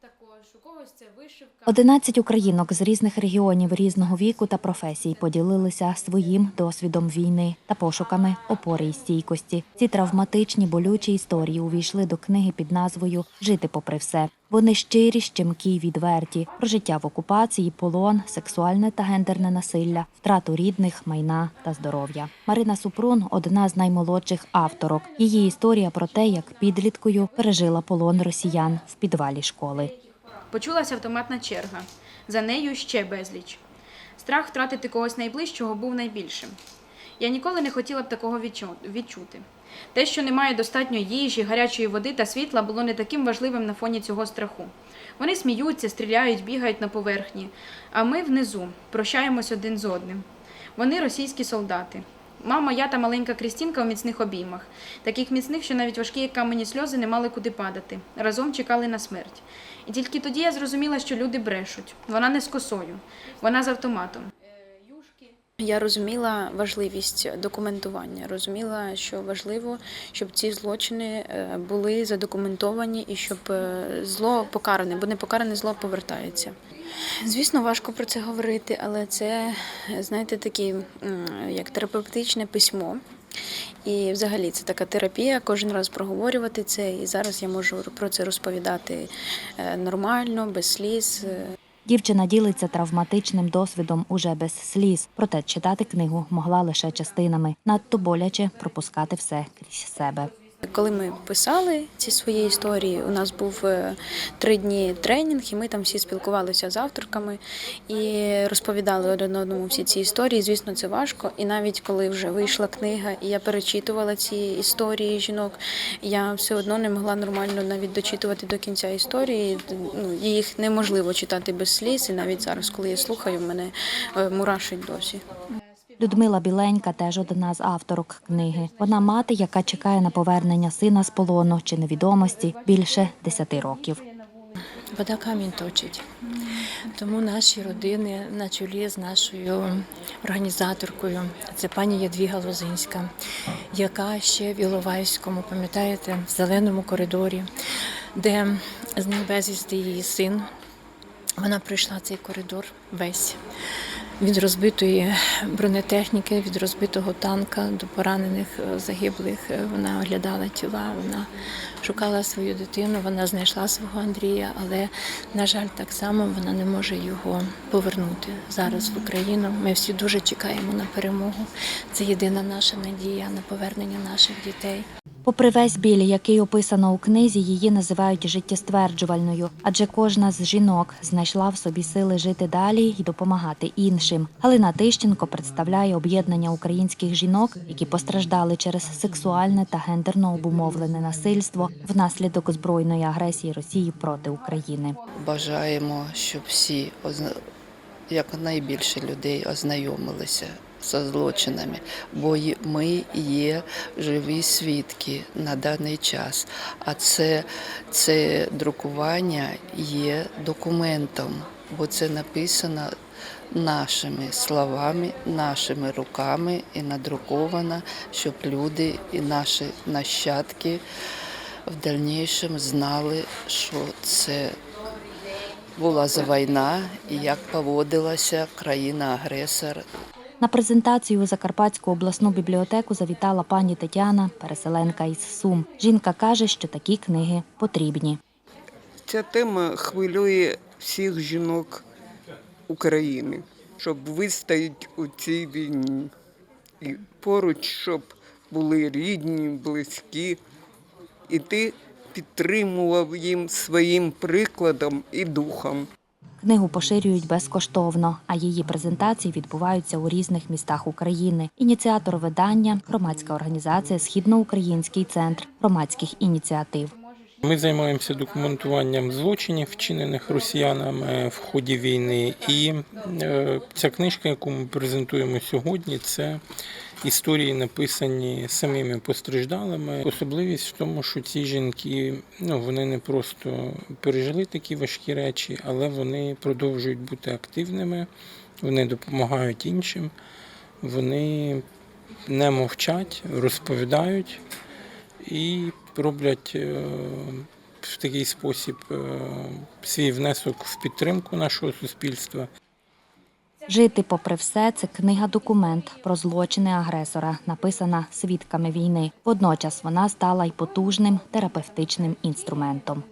Також у це вишивка. 11 українок з різних регіонів різного віку та професій поділилися своїм досвідом війни та пошуками опори і стійкості. Ці травматичні болючі історії увійшли до книги під назвою Жити попри все. Вони щирі, щемкі, й відверті про життя в окупації, полон, сексуальне та гендерне насилля, втрату рідних, майна та здоров'я. Марина Супрун одна з наймолодших авторок. Її історія про те, як підліткою пережила полон росіян в підвалі школи. Почулася автоматна черга. За нею ще безліч. Страх втратити когось найближчого був найбільшим. Я ніколи не хотіла б такого відчути. Те, що немає достатньо їжі, гарячої води та світла, було не таким важливим на фоні цього страху. Вони сміються, стріляють, бігають на поверхні, а ми внизу прощаємось один з одним. Вони російські солдати. Мама, я та маленька Крістінка у міцних обіймах, таких міцних, що навіть важкі камені сльози не мали куди падати. Разом чекали на смерть. І тільки тоді я зрозуміла, що люди брешуть. Вона не з косою, вона з автоматом. Я розуміла важливість документування, розуміла, що важливо, щоб ці злочини е, були задокументовані і щоб е, зло покаране, бо непокаране зло повертається. Звісно, важко про це говорити, але це, знаєте, такі м, як терапевтичне письмо. І взагалі це така терапія, кожен раз проговорювати це. І зараз я можу про це розповідати е, нормально, без сліз. Дівчина ділиться травматичним досвідом уже без сліз, проте читати книгу могла лише частинами, надто боляче пропускати все крізь себе. Коли ми писали ці свої історії, у нас був е, три дні тренінг, і ми там всі спілкувалися з авторками і розповідали один одному всі ці історії. Звісно, це важко. І навіть коли вже вийшла книга, і я перечитувала ці історії жінок, я все одно не могла нормально навіть дочитувати до кінця історії. Ну, їх неможливо читати без сліз. І навіть зараз, коли я слухаю, мене е, мурашить досі. Людмила Біленька теж одна з авторок книги. Вона мати, яка чекає на повернення сина з полону чи невідомості більше 10 років. Вода камінь точить. Тому наші родини на чолі з нашою організаторкою, це пані Ядвіга Лозинська, яка ще в Іловайському, пам'ятаєте, в зеленому коридорі, де зник безвісти її син. Вона пройшла цей коридор весь. Від розбитої бронетехніки, від розбитого танка до поранених е, загиблих. Е, Вона оглядала тіла, вона шукала свою дитину, вона знайшла свого Андрія, але, на жаль, так само вона не може його повернути зараз в Україну. Ми всі дуже чекаємо на перемогу. Це єдина наша надія на повернення наших дітей. Попри весь біль, який описано у книзі, її називають життєстверджувальною, адже кожна з жінок знайшла в собі сили жити далі і допомагати іншим. Галина Тищенко представляє об'єднання українських жінок, які постраждали через сексуальне та гендерно обумовлене насильство внаслідок збройної агресії Росії проти України. Бажаємо, щоб всі озна- якнайбільше людей ознайомилися зі злочинами, бо ми є живі свідки на даний час. А це, це друкування є документом, бо це написано нашими словами, нашими руками і надруковано, щоб люди і наші нащадки в дальнішому знали, що це була за війна і як поводилася країна-агресор На презентацію у Закарпатську обласну бібліотеку завітала пані Тетяна, переселенка із Сум. Жінка каже, що такі книги потрібні. Ця тема хвилює всіх жінок України, щоб вистояти у цій війні. І поруч, щоб були рідні, близькі, і ти підтримував їм своїм прикладом і духом. Книгу поширюють безкоштовно, а її презентації відбуваються у різних містах України. Ініціатор видання громадська організація Східноукраїнський центр громадських ініціатив. Ми займаємося документуванням злочинів, вчинених росіянами в ході війни. І е, ця книжка, яку ми презентуємо сьогодні, це історії, написані самими постраждалими. Особливість в тому, що ці жінки ну, вони не просто пережили такі важкі речі, але вони продовжують бути активними, вони допомагають іншим, вони не мовчать, розповідають і роблять е, в такий спосіб е, свій внесок в підтримку нашого суспільства. Жити попри все це книга-документ про злочини агресора, написана свідками війни. Водночас вона стала й потужним терапевтичним інструментом.